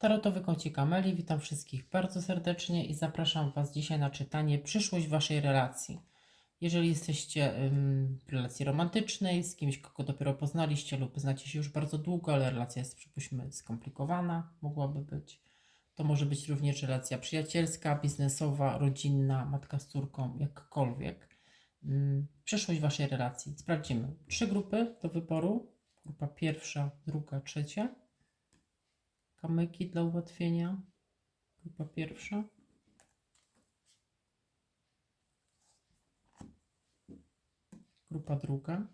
Tarotowy kącik Ameli, witam wszystkich bardzo serdecznie i zapraszam Was dzisiaj na czytanie Przyszłość Waszej relacji. Jeżeli jesteście w relacji romantycznej z kimś, kogo dopiero poznaliście lub znacie się już bardzo długo, ale relacja jest, przypuśćmy, skomplikowana, mogłaby być, to może być również relacja przyjacielska, biznesowa, rodzinna, matka z córką, jakkolwiek. Ym, Przyszłość Waszej relacji. Sprawdzimy. Trzy grupy do wyboru. Grupa pierwsza, druga, trzecia. Kamyki dla ułatwienia. Grupa pierwsza. Grupa druga.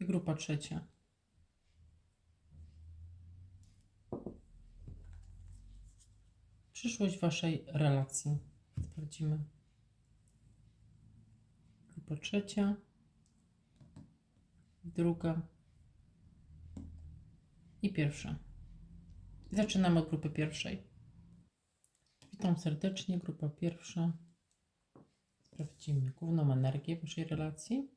I grupa trzecia. Przyszłość Waszej relacji. Sprawdzimy. Grupa trzecia, druga i pierwsza. Zaczynamy od grupy pierwszej. Witam serdecznie, grupa pierwsza. Sprawdzimy główną energię waszej relacji.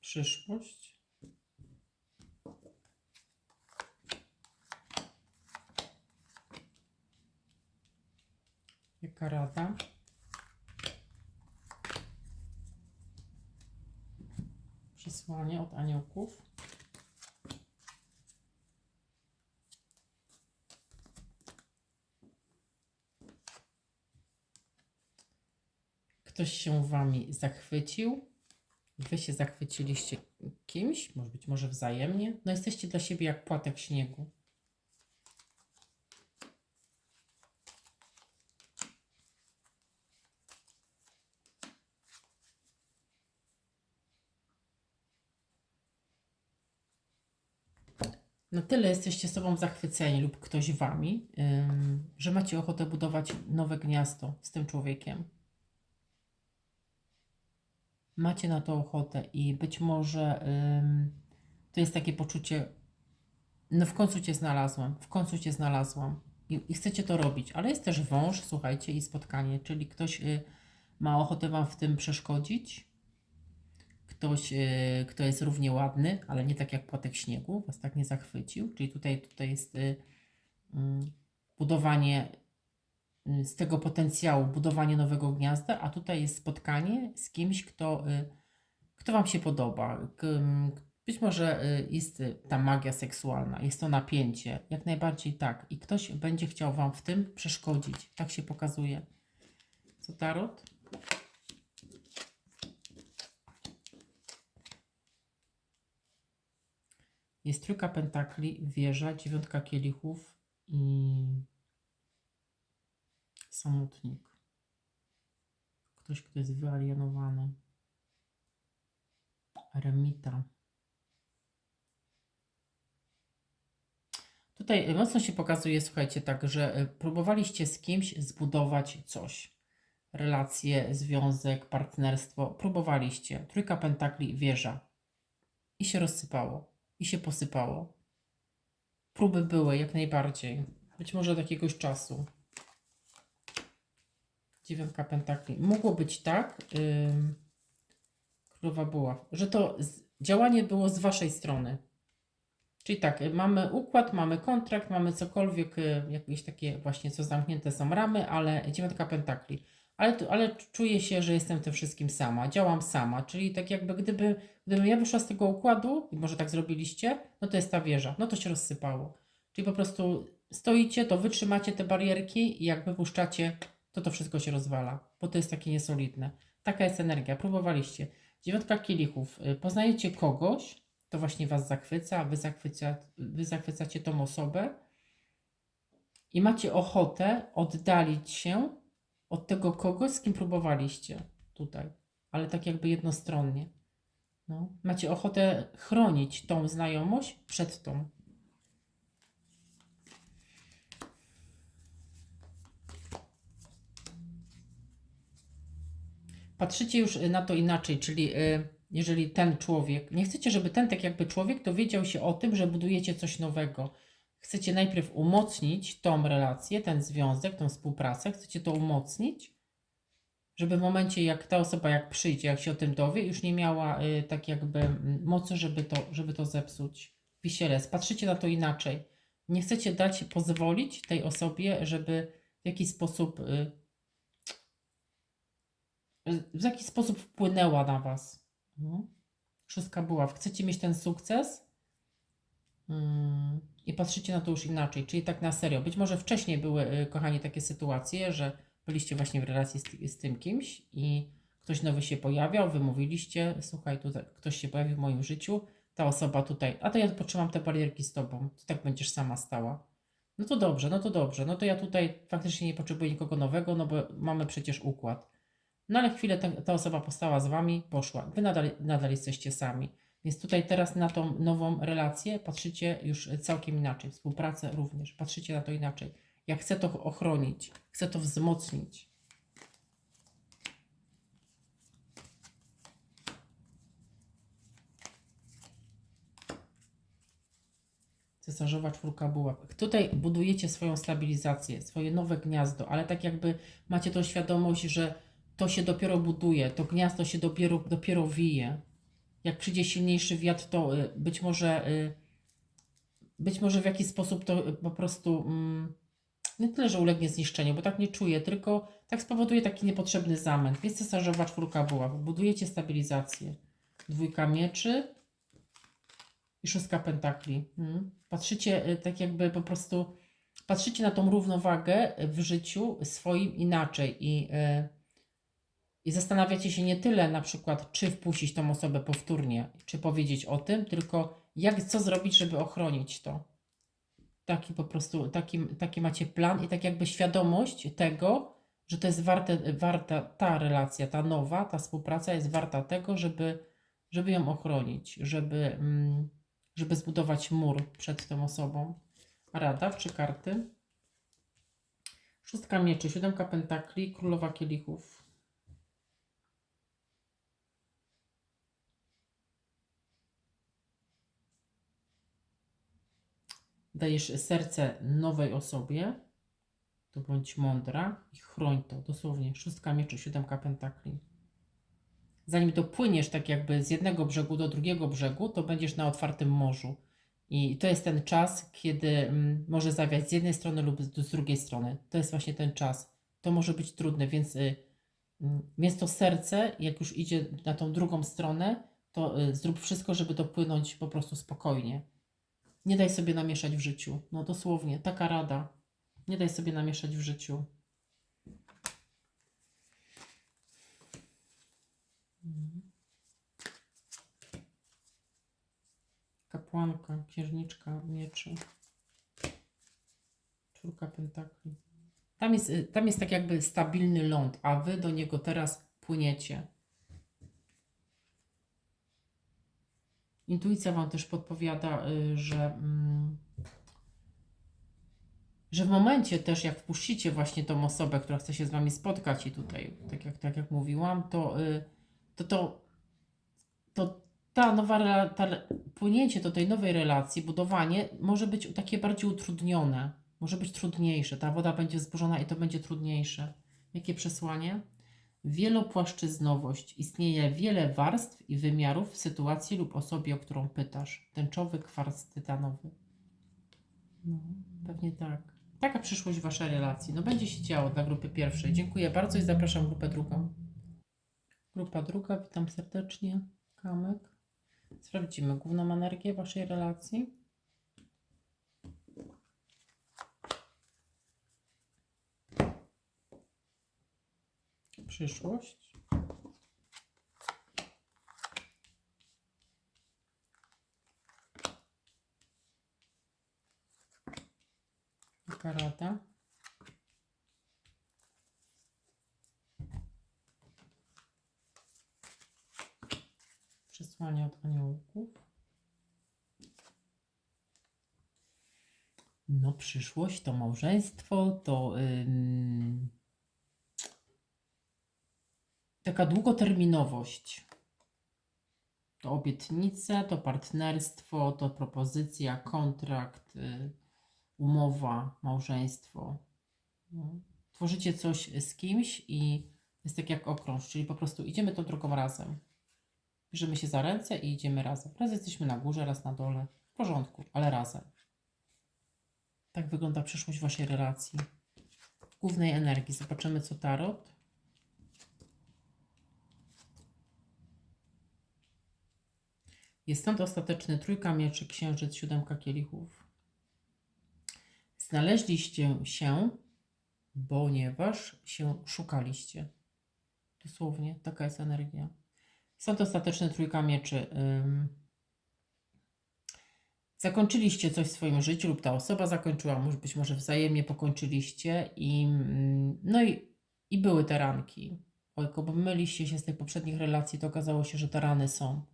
Przyszłość. Jaka rada? Przesłanie od aniołków. Ktoś się wami zachwycił. Wy się zachwyciliście kimś, może być może wzajemnie. No jesteście dla siebie jak płatek śniegu. Na tyle jesteście sobą zachwyceni lub ktoś wami, że macie ochotę budować nowe gniazdo z tym człowiekiem. Macie na to ochotę i być może to jest takie poczucie, no w końcu cię znalazłam, w końcu cię znalazłam i, i chcecie to robić, ale jest też wąż, słuchajcie, i spotkanie, czyli ktoś y, ma ochotę wam w tym przeszkodzić, ktoś, y, kto jest równie ładny, ale nie tak jak płatek śniegu, was tak nie zachwycił. Czyli tutaj, tutaj jest y, mm, budowanie y, z tego potencjału, budowanie nowego gniazda, a tutaj jest spotkanie z kimś, kto, y, kto wam się podoba. Być może jest ta magia seksualna, jest to napięcie, jak najbardziej tak. I ktoś będzie chciał wam w tym przeszkodzić. Tak się pokazuje. Co tarot? Jest trójka pentakli, wieża, dziewiątka kielichów i samotnik. Ktoś, kto jest wyalienowany. Eremita. Tutaj mocno się pokazuje, słuchajcie, tak, że e, próbowaliście z kimś zbudować coś. Relacje, związek, partnerstwo. Próbowaliście. Trójka pentakli, wieża. I się rozsypało i się posypało. Próby były jak najbardziej. Być może od jakiegoś czasu. Dziewiątka pentakli. Mogło być tak, ym, królowa była, że to z, działanie było z waszej strony. Czyli tak, y, mamy układ, mamy kontrakt, mamy cokolwiek, y, jakieś takie właśnie, co zamknięte są ramy, ale dziewiątka pentakli. Ale, ale czuję się, że jestem tym wszystkim sama, działam sama, czyli tak jakby gdyby, gdybym ja wyszła z tego układu, i może tak zrobiliście, no to jest ta wieża, no to się rozsypało. Czyli po prostu stoicie, to wytrzymacie te barierki i jak wypuszczacie, to to wszystko się rozwala, bo to jest takie niesolidne. Taka jest energia, próbowaliście. Dziewiątka kielichów, y, poznajecie kogoś, to właśnie was zachwyca, wy, zachwyca, wy zachwycacie tą osobę i macie ochotę oddalić się od tego kogoś, z kim próbowaliście tutaj, ale tak jakby jednostronnie. No. Macie ochotę chronić tą znajomość przed tą. Patrzycie już y, na to inaczej, czyli y, jeżeli ten człowiek, nie chcecie, żeby ten tak jakby człowiek dowiedział się o tym, że budujecie coś nowego, chcecie najpierw umocnić tą relację, ten związek, tą współpracę, chcecie to umocnić, żeby w momencie, jak ta osoba jak przyjdzie, jak się o tym dowie, już nie miała y, tak jakby mm, mocy, żeby to, żeby to zepsuć. Wisielec, patrzycie na to inaczej. Nie chcecie dać, pozwolić tej osobie, żeby w jakiś sposób y, w jaki sposób wpłynęła na Was. No. Szóstka buław. Chcecie mieć ten sukces i patrzycie na to już inaczej, czyli tak na serio. Być może wcześniej były, y, kochani, takie sytuacje, że byliście właśnie w relacji z, z tym kimś i ktoś nowy się pojawiał, wy mówiliście, słuchaj, tutaj ktoś się pojawił w moim życiu, ta osoba tutaj, a to ja potrzymam te barierki z tobą, ty tak będziesz sama stała. No to dobrze, no to dobrze, no to ja tutaj faktycznie nie potrzebuję nikogo nowego, no bo mamy przecież układ. No ale chwilę ta, ta osoba postała z wami, poszła. Wy nadal, nadal jesteście sami. Więc tutaj teraz na tą nową relację patrzycie już całkiem inaczej. Współpracę również. Patrzycie na to inaczej. Ja chcę to ochronić, chcę to wzmocnić. Cesarzowa czwórka buławek. Tutaj budujecie swoją stabilizację, swoje nowe gniazdo, ale tak jakby macie tą świadomość, że to się dopiero buduje, to gniazdo się dopiero, dopiero wije. Jak przyjdzie silniejszy wiatr, to y, być może, y, być może w jakiś sposób to y, po prostu mm, nie tyle, że ulegnie zniszczeniu, bo tak nie czuję, tylko tak spowoduje taki niepotrzebny zamęt. Więc cesarzowa czwórka była. Budujecie stabilizację. Dwójka mieczy i szóstka pentakli. Mm. Patrzycie tak jakby po prostu, patrzycie na tą równowagę w życiu swoim inaczej i i zastanawiacie się nie tyle na przykład, czy wpuścić tą osobę powtórnie, czy powiedzieć o tym, tylko jak, co zrobić, żeby ochronić to. Taki po prostu, taki, taki macie plan i tak jakby świadomość tego, że to jest warte, warta, ta relacja, ta nowa, ta współpraca jest warta tego, żeby, żeby ją ochronić, żeby, mm, żeby zbudować mur przed tą osobą. Rada, trzy karty. Szóstka mieczy, siódemka pentakli, królowa kielichów. Dajesz serce nowej osobie, to bądź mądra i chroń to, dosłownie, szóstka mieczy, siódemka pentakli. Zanim dopłyniesz tak jakby z jednego brzegu do drugiego brzegu, to będziesz na otwartym morzu. I to jest ten czas, kiedy mm, może zawiać z jednej strony lub z, drugiej strony. To jest właśnie ten czas. To może być trudne, więc, y, y, więc to serce, jak już idzie na tą drugą stronę, to y, zrób wszystko, żeby dopłynąć po prostu spokojnie. Nie daj sobie namieszać w życiu. No dosłownie, taka rada. Nie daj sobie namieszać w życiu. Kapłanka, księżniczka mieczy. Czwórka pentakli. Tam jest, tam jest tak jakby stabilny ląd, a wy do niego teraz płyniecie. Intuicja Wam też podpowiada, y, że, mm, że w momencie też, jak wpuścicie właśnie tą osobę, która chce się z Wami spotkać i tutaj, tak jak, tak jak mówiłam, to, y, to, to, to ta nowa, ta, płynięcie do tej nowej relacji, budowanie może być takie bardziej utrudnione, może być trudniejsze. Ta woda będzie wzburzona i to będzie trudniejsze. Jakie przesłanie? Wielopłaszczyznowość. Istnieje wiele warstw i wymiarów w sytuacji lub osobie, o którą pytasz. Tęczowy kwarc tytanowy. No, pewnie tak. Taka przyszłość Waszej relacji. No będzie się działo dla grupy pierwszej. Dziękuję bardzo i zapraszam grupę drugą. Grupa druga, witam serdecznie. Kamek. Sprawdzimy główną energię Waszej relacji. Przyszłość. Taka rada. Przesłanie od aniołków. No, przyszłość to małżeństwo, to. Yy taka długoterminowość. To obietnice, to partnerstwo, to propozycja, kontrakt. Y, umowa, małżeństwo. No. Tworzycie coś z kimś i jest tak jak okrąż, czyli po prostu idziemy tą drogą razem. Bierzemy się za ręce i idziemy razem. Raz jesteśmy na górze, raz na dole. W porządku, ale razem. Tak wygląda przyszłość Waszej relacji. Głównej energii. Zobaczymy, co tarot. Jest stąd ostateczny trójka mieczy, księżyc, siódemka kielichów. Znaleźliście się, ponieważ się szukaliście. Dosłownie, taka jest energia. Stąd ostateczny trójka mieczy. Zakończyliście coś w swoim życiu lub ta osoba zakończyła, być może wzajemnie pokończyliście i mm, no i, i były te ranki. Ojko, bo myliście się z tych poprzednich relacji, to okazało się, że te rany są.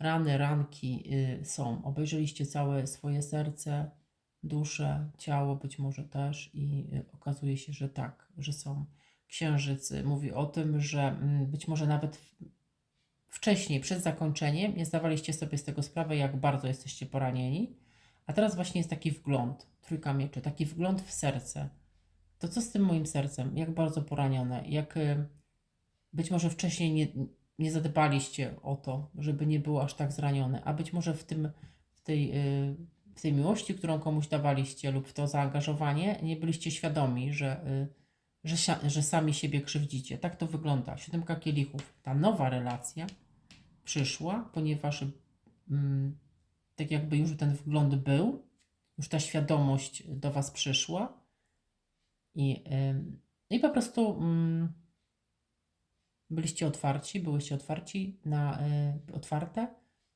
Rany, ranki y, są. Obejrzeliście całe swoje serce, duszę, ciało być może też i y, okazuje się, że tak, że są. Księżyc y, mówi o tym, że mm, być może nawet wcześniej, przed zakończeniem, nie zdawaliście sobie z tego sprawę, jak bardzo jesteście poranieni, a teraz właśnie jest taki wgląd, trójka mieczy, taki wgląd w serce. To co z tym moim sercem? Jak bardzo poranione? Jak y, być może wcześniej nie, nie zadbaliście o to, żeby nie było aż tak zranione, a być może w tym, w tej, y, w tej miłości, którą komuś dawaliście lub w to zaangażowanie, nie byliście świadomi, że, y, że, że sami siebie krzywdzicie. Tak to wygląda. Siódemka kielichów. Ta nowa relacja przyszła, ponieważ mm, tak jakby już ten wgląd był, już ta świadomość do Was przyszła i, ym, i po prostu mm, byliście otwarci, byłyście otwarci na, y, otwarte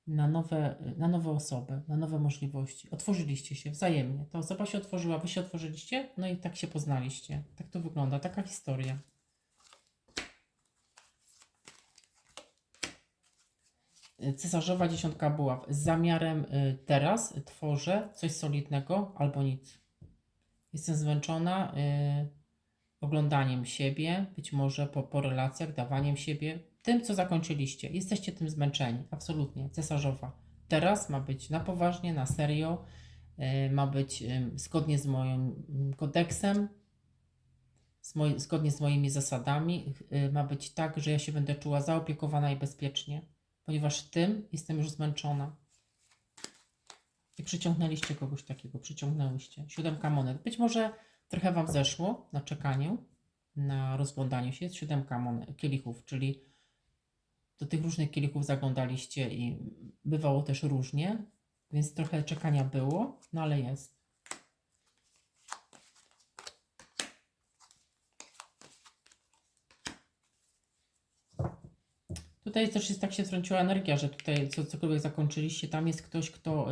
na nowe, na nowe osoby, na nowe możliwości. Otworzyliście się wzajemnie. Ta osoba się otworzyła, wy się otworzyliście, no i tak się poznaliście. Tak to wygląda, taka historia. Cesarzowa dziesiątka buław. Z zamiarem y, teraz tworzę coś solidnego albo nic. Jestem zmęczona y, oglądaniem siebie, być może po, po relacjach, dawaniem siebie, tym, co zakończyliście. Jesteście tym zmęczeni, absolutnie. Cesarzowa. Teraz ma być na poważnie, na serio, y, ma być y, zgodnie z moim kodeksem, z zgodnie z moimi zasadami. Y, ma być tak, że ja się będę czuła zaopiekowana i bezpiecznie, ponieważ tym jestem już zmęczona. I przyciągnęliście kogoś takiego, przyciągnęłyście. Siódemka monet. Być może trochę Wam zeszło na czekaniu, na rozglądaniu się. Jest siódemka kielichów, czyli do tych różnych kielichów zaglądaliście i bywało też różnie, więc trochę czekania było, no ale jest. Tutaj też jest tak się wtrąciła energia, że tutaj co, cokolwiek zakończyliście, tam jest ktoś, kto,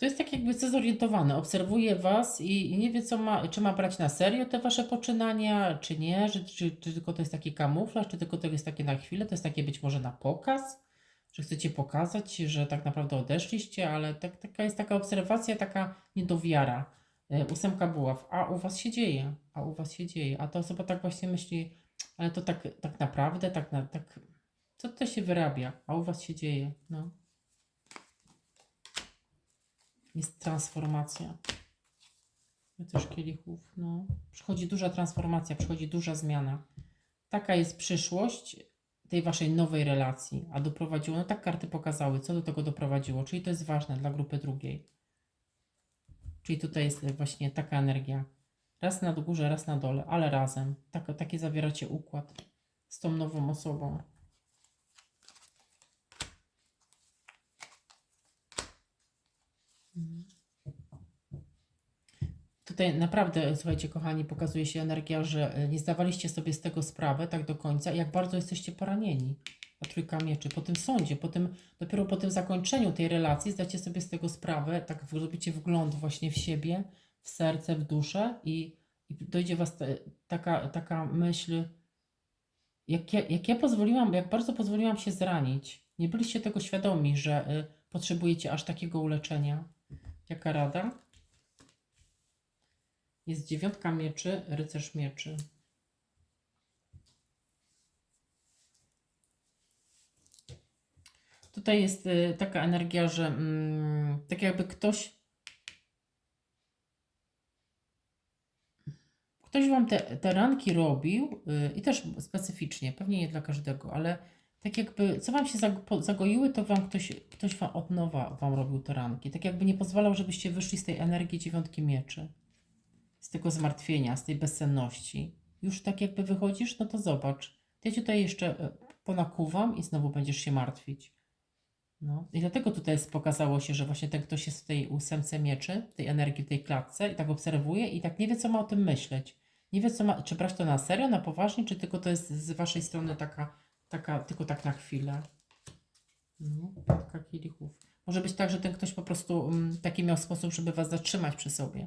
kto jest tak jakby zorientowany, obserwuje was i, nie wie, co ma, czy ma brać na serio te wasze poczynania, czy nie, że, czy, czy tylko to jest taki kamuflaż, czy tylko to jest takie na chwilę, to jest takie być może na pokaz, że chcecie pokazać, że tak naprawdę odeszliście, ale tak, taka jest taka obserwacja, taka niedowiara. Y, Ósemka buław, a u was się dzieje, a u was się dzieje, a ta osoba tak właśnie myśli, ale to tak, tak naprawdę, tak, na, tak, co to się wyrabia, a u was się dzieje, no. Jest transformacja. Też kielichów, no. Przychodzi duża transformacja, przychodzi duża zmiana. Taka jest przyszłość tej waszej nowej relacji, a doprowadziło, no tak karty pokazały, co do tego doprowadziło, czyli to jest ważne dla grupy drugiej. Czyli tutaj jest właśnie taka energia. Raz na górze, raz na dole, ale razem. Tak, taki zawieracie układ z tą nową osobą. Tutaj naprawdę, słuchajcie, kochani, pokazuje się energia, że y, nie zdawaliście sobie z tego sprawy tak do końca, jak bardzo jesteście poranieni. A trójka mieczy. Po tym sądzie, po tym, dopiero po tym zakończeniu tej relacji zdacie sobie z tego sprawę, tak zrobicie wgląd właśnie w siebie, w serce, w duszę i, i dojdzie was te, taka, taka myśl, jak ja, jak ja pozwoliłam, jak bardzo pozwoliłam się zranić. Nie byliście tego świadomi, że y, potrzebujecie aż takiego uleczenia. Jaka rada? Jest dziewiątka mieczy, rycerz mieczy. Tutaj jest y, taka energia, że mm, tak jakby ktoś ktoś Wam te, te ranki robił yy, i też specyficznie, pewnie nie dla każdego, ale tak jakby, co wam się zagoiły, to wam ktoś, ktoś wam od nowa wam robił te ranki. Tak jakby nie pozwalał, żebyście wyszli z tej energii dziewiątki mieczy. Z tego zmartwienia, z tej bezsenności. Już tak jakby wychodzisz, no to zobacz. Ja cię tutaj jeszcze e, ponakuwam i znowu będziesz się martwić. No. I dlatego tutaj jest, pokazało się, że właśnie ten ktoś jest w tej ósemce mieczy, tej energii w tej klatce i tak obserwuje i tak nie wie, co ma o tym myśleć. Nie wie, co ma, czy brać to na serio, na poważnie, czy tylko to jest z waszej strony taka, taka tylko tak na chwilę. No, taka kielichów. Może być tak, że ten ktoś po prostu mm, taki miał sposób, żeby was zatrzymać przy sobie.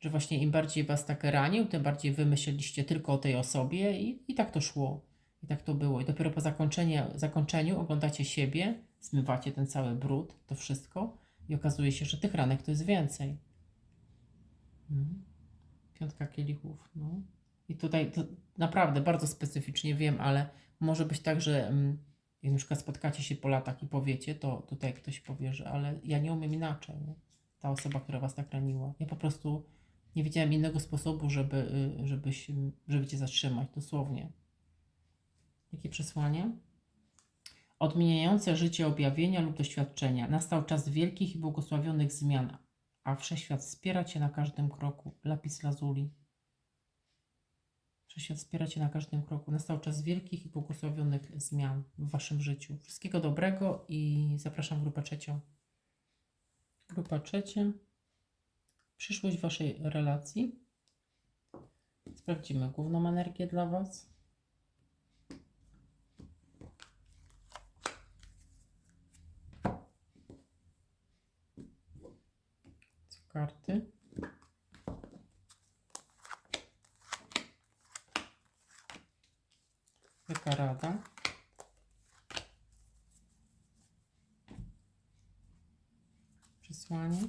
Że właśnie im bardziej was tak ranił, tym bardziej wy myśleliście tylko o tej osobie i, i tak to szło. I tak to było. I dopiero po zakończeniu, zakończeniu oglądacie siebie, zmywacie ten cały brud, to wszystko i okazuje się, że tych ranek to jest więcej. Mhm. Piątka kielichów. No. I tutaj to naprawdę bardzo specyficznie wiem, ale może być tak, że mm, jak na przykład spotkacie się po latach i powiecie, to tutaj ktoś powie, że ale ja nie umiem inaczej. Nie? Ta osoba, która was tak raniła. Ja po prostu nie widziałem innego sposobu, żeby, y, żebyś, żeby cię zatrzymać, dosłownie. Jakie przesłanie? Odmieniające życie objawienia lub doświadczenia. Nastał czas wielkich i błogosławionych zmian, a wszechświat wspiera cię na każdym kroku. Lapis lazuli. Wszechświat wspiera cię na każdym kroku. Nastał czas wielkich i błogosławionych zmian w waszym życiu. Wszystkiego dobrego i zapraszam grupę trzecią. Grupa trzecia. Przyszłość waszej relacji. Sprawdzimy główną energię dla was. Karty? Jaka rada? Przesłanie.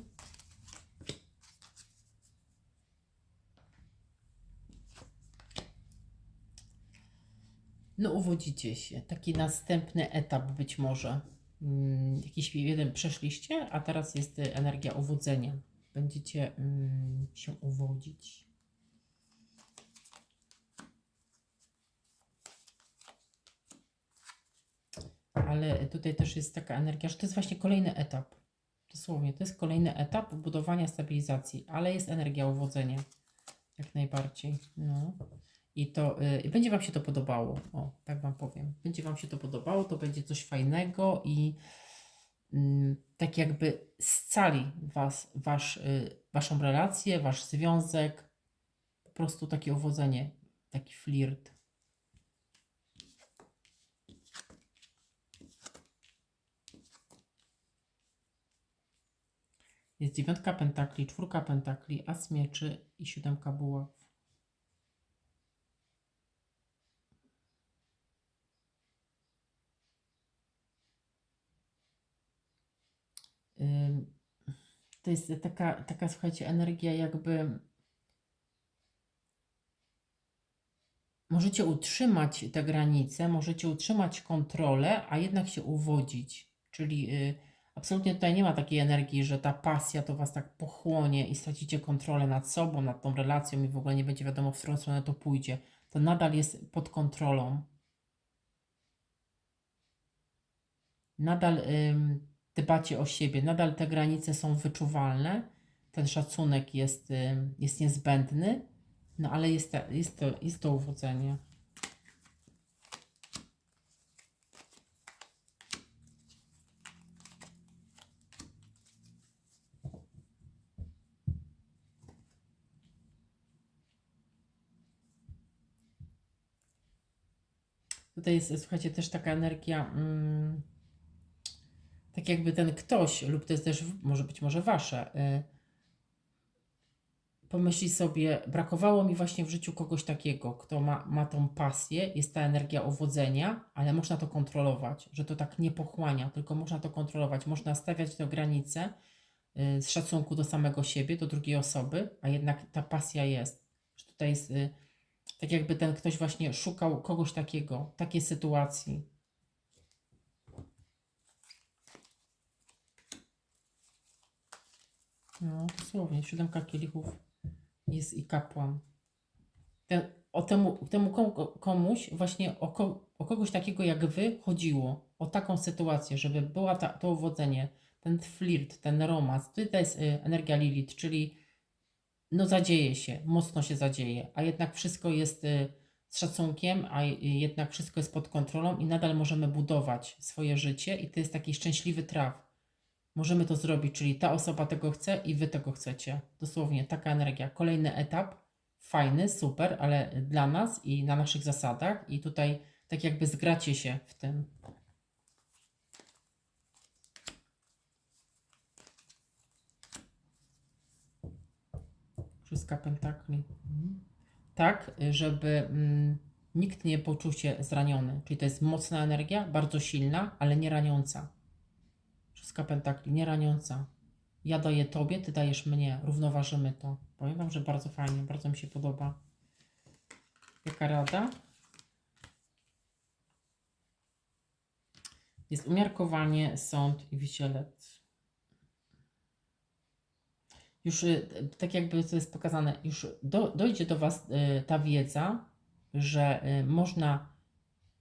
No, uwodzicie się. Taki następny etap być może. Mm, jakiś jeden przeszliście, a teraz jest energia uwodzenia. Będziecie mm, się uwodzić. Ale tutaj też jest taka energia, że to jest właśnie kolejny etap. Dosłownie, to jest kolejny etap budowania stabilizacji, ale jest energia uwodzenia. Jak najbardziej. No. I to y, będzie Wam się to podobało. O, tak Wam powiem. Będzie Wam się to podobało, to będzie coś fajnego i mm, tak jakby scali was, wasz, y, Waszą relację, Wasz związek. Po prostu takie uwodzenie, taki flirt. Jest dziewiątka pentakli, czwórka pentakli, as mieczy i siódemka buław. To jest taka, taka, słuchajcie, energia jakby możecie utrzymać te granice, możecie utrzymać kontrolę, a jednak się uwodzić. Czyli y, absolutnie tutaj nie ma takiej energii, że ta pasja to was tak pochłonie i stracicie kontrolę nad sobą, nad tą relacją i w ogóle nie będzie wiadomo, w którą stronę to pójdzie. To nadal jest pod kontrolą. Nadal ym, dbacie o siebie, nadal te granice są wyczuwalne, ten szacunek jest, ym, jest niezbędny, no ale jest, te, jest, to, jest to uwodzenie. Tutaj jest, słuchajcie, też taka energia, mm, tak jakby ten ktoś, lub to jest też, może być może wasze, y, pomyśli sobie, brakowało mi właśnie w życiu kogoś takiego, kto ma, ma tą pasję, jest ta energia uwodzenia, ale można to kontrolować, że to tak nie pochłania, tylko można to kontrolować, można stawiać te granice y, z szacunku do samego siebie, do drugiej osoby, a jednak ta pasja jest. Że tutaj jest y, tak jakby ten ktoś właśnie szukał kogoś takiego, takiej sytuacji. No, dosłownie, siódemka kielichów jest i kapłan. ten, o temu, temu komu- komuś, właśnie o, ko, o kogoś takiego jak wy chodziło, o taką sytuację, żeby była ta, to uwodzenie, ten flirt, ten romans. Tutaj jest y, energia Lilith, czyli no zadzieje się, mocno się zadzieje, a jednak wszystko jest y, z szacunkiem, a jednak wszystko jest pod kontrolą i nadal możemy budować swoje życie i to jest taki szczęśliwy traf. Możemy to zrobić, czyli ta osoba tego chce i wy tego chcecie. Dosłownie taka energia. Kolejny etap, fajny, super, ale dla nas i na naszych zasadach i tutaj tak jakby zgracie się w tym. Szóstka pentakli. Mhm. Tak, żeby mm, nikt nie poczuł się zraniony. Czyli to jest mocna energia, bardzo silna, ale nie raniąca. Szóstka pentakli, nie raniąca. Ja daję tobie, ty dajesz mnie, równoważymy to. Powiem wam, że bardzo fajnie, bardzo mi się podoba. Jaka rada? Jest umiarkowanie, sąd i wisielec. Już y, tak jakby to jest pokazane, już do, dojdzie do Was y, ta wiedza, że y, można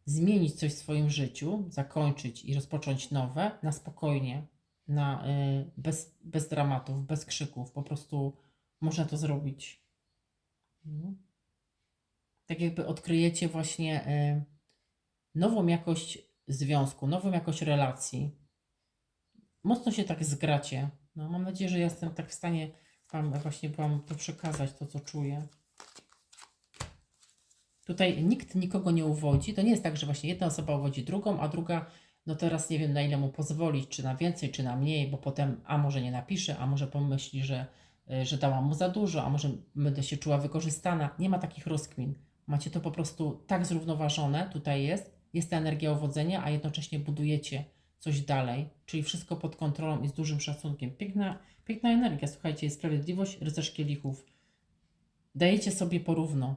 zmienić coś w swoim życiu, zakończyć i rozpocząć nowe na spokojnie, na, bez, bez dramatów, bez krzyków. Po prostu można to zrobić. No. Tak jakby odkryjecie właśnie nową jakość związku, nową jakość relacji. Mocno się tak zgracie. No, mam nadzieję, że jestem tak w stanie Wam właśnie Wam to przekazać, to co czuję. Tutaj nikt nikogo nie uwodzi. To nie jest tak, że właśnie jedna osoba uwodzi drugą, a druga, no teraz nie wiem na ile mu pozwolić, czy na więcej, czy na mniej, bo potem a może nie napisze, a może pomyśli, że, y, że dałam mu za dużo, a może będę się czuła wykorzystana. Nie ma takich rozkmin. Macie to po prostu tak zrównoważone, tutaj jest, jest ta energia uwodzenia, a jednocześnie budujecie coś dalej, czyli wszystko pod kontrolą i z dużym szacunkiem. Piękna, piękna energia, słuchajcie, jest sprawiedliwość, rycerz kielichów. Dajecie sobie porówno.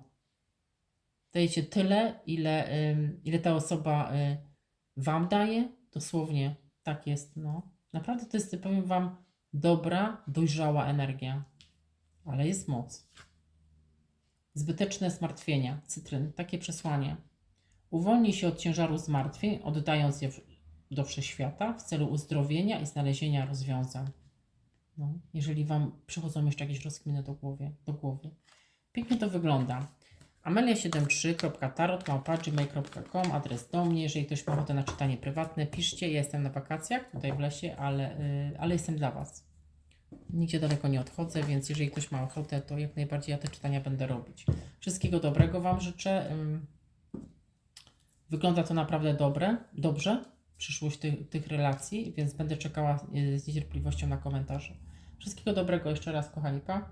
Dajecie tyle, ile, ile ta osoba y, wam daje, dosłownie tak jest, no. Naprawdę to jest, powiem wam, dobra, dojrzała energia, ale jest moc. Zbyteczne zmartwienia, cytryn, takie przesłanie. Uwolnij się od ciężaru zmartwień, oddając je w- do wszechświata w celu uzdrowienia i znalezienia rozwiązań. No, jeżeli Wam przychodzą jeszcze jakieś rozkminy do głowy, do głowy. Pięknie to wygląda. amelia73.tarot.gmail.com Adres do mnie. Jeżeli ktoś ma ochotę na czytanie prywatne, piszcie. Ja jestem na wakacjach tutaj w lesie, ale, y, ale jestem dla Was. Nigdzie daleko nie odchodzę, więc jeżeli ktoś ma ochotę, to jak najbardziej ja te czytania będę robić. Wszystkiego dobrego Wam życzę. Wygląda to naprawdę dobre, dobrze, przyszłość tych, tych relacji, więc będę czekała y, z niecierpliwością na komentarze. Wszystkiego dobrego jeszcze raz, kochani, pa.